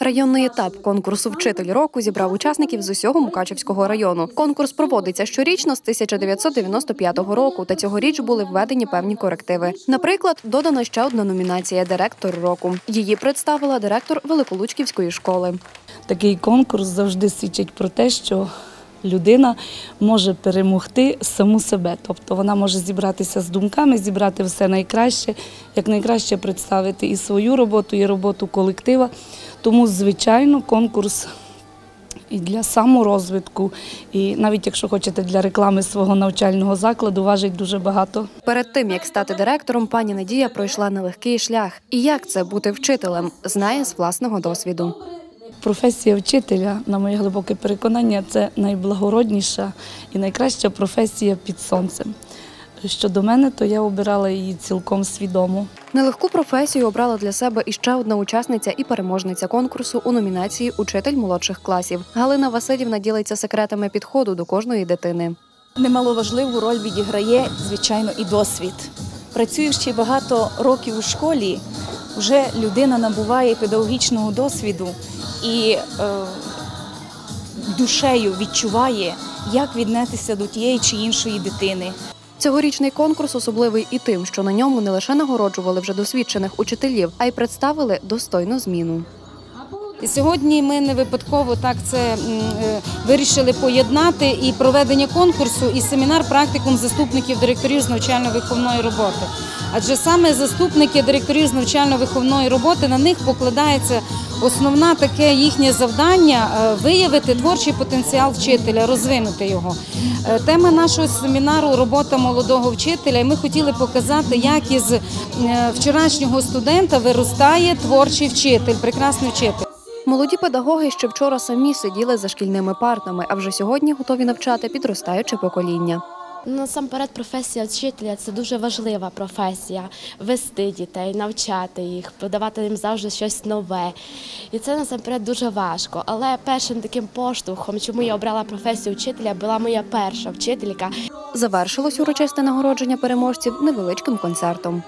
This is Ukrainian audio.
Районний етап конкурсу Вчитель року зібрав учасників з усього Мукачевського району. Конкурс проводиться щорічно з 1995 року, та цьогоріч були введені певні корективи. Наприклад, додана ще одна номінація Директор року. Її представила директор Великолучківської школи. Такий конкурс завжди свідчить про те, що людина може перемогти саму себе. Тобто вона може зібратися з думками, зібрати все найкраще, як найкраще представити і свою роботу, і роботу колектива. Тому, звичайно, конкурс і для саморозвитку, і навіть якщо хочете для реклами свого навчального закладу, важить дуже багато. Перед тим як стати директором, пані Надія пройшла нелегкий шлях. І як це бути вчителем, знає з власного досвіду. Професія вчителя, на моє глибоке переконання, це найблагородніша і найкраща професія під сонцем. Щодо мене, то я обирала її цілком свідомо. Нелегку професію обрала для себе і ще одна учасниця і переможниця конкурсу у номінації Учитель молодших класів. Галина Васильівна ділиться секретами підходу до кожної дитини. Немаловажливу роль відіграє, звичайно, і досвід. Працюючи багато років у школі, вже людина набуває педагогічного досвіду і е, душею відчуває, як віднестися до тієї чи іншої дитини. Цьогорічний конкурс особливий і тим, що на ньому не лише нагороджували вже досвідчених учителів, а й представили достойну зміну. І сьогодні ми не випадково так це е, вирішили поєднати і проведення конкурсу, і семінар практикум заступників директорів з навчально-виховної роботи. Адже саме заступники директорів з навчально-виховної роботи на них покладається основна таке їхнє завдання е, виявити творчий потенціал вчителя, розвинути його. Е, Тема нашого семінару робота молодого вчителя. І ми хотіли показати, як із е, вчорашнього студента виростає творчий вчитель, прекрасний вчитель. Молоді педагоги ще вчора самі сиділи за шкільними партами, а вже сьогодні готові навчати підростаюче покоління. Насамперед, професія вчителя це дуже важлива професія. Вести дітей, навчати їх, подавати їм завжди щось нове. І це насамперед дуже важко. Але першим таким поштовхом, чому я обрала професію вчителя, була моя перша вчителька. Завершилось урочисте нагородження переможців невеличким концертом.